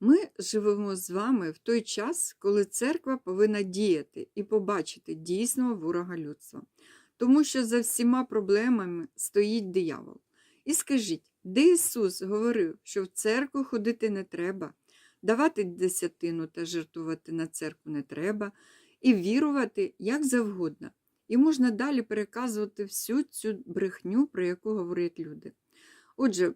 Ми живемо з вами в той час, коли церква повинна діяти і побачити дійсного ворога людства, тому що за всіма проблемами стоїть диявол. І скажіть, де Ісус говорив, що в церкву ходити не треба, давати десятину та жертвувати на церкву не треба, і вірувати як завгодно. І можна далі переказувати всю цю брехню, про яку говорять люди. Отже,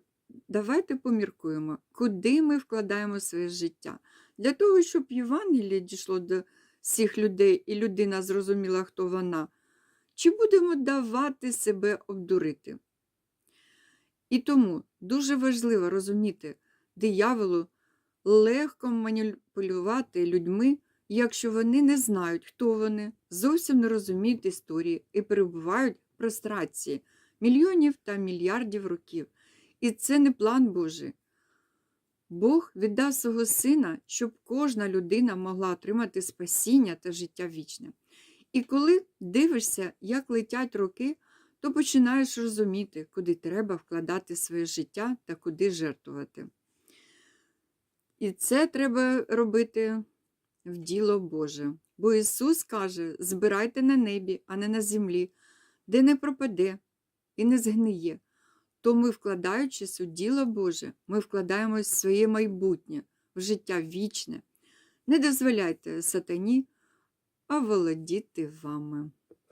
давайте поміркуємо, куди ми вкладаємо своє життя. Для того, щоб Євангеліє дійшло до всіх людей і людина зрозуміла, хто вона, чи будемо давати себе обдурити? І тому дуже важливо розуміти, дияволу легко маніпулювати людьми, якщо вони не знають, хто вони, зовсім не розуміють історії і перебувають в прострації мільйонів та мільярдів років. І це не план Божий. Бог віддав свого сина, щоб кожна людина могла отримати спасіння та життя вічне. І коли дивишся, як летять роки, то починаєш розуміти, куди треба вкладати своє життя та куди жертвувати. І це треба робити в діло Боже. Бо Ісус каже: збирайте на небі, а не на землі, де не пропаде і не згниє. То ми, вкладаючись у діло Боже, ми вкладаємось в своє майбутнє, в життя вічне. Не дозволяйте сатані оволодіти вами.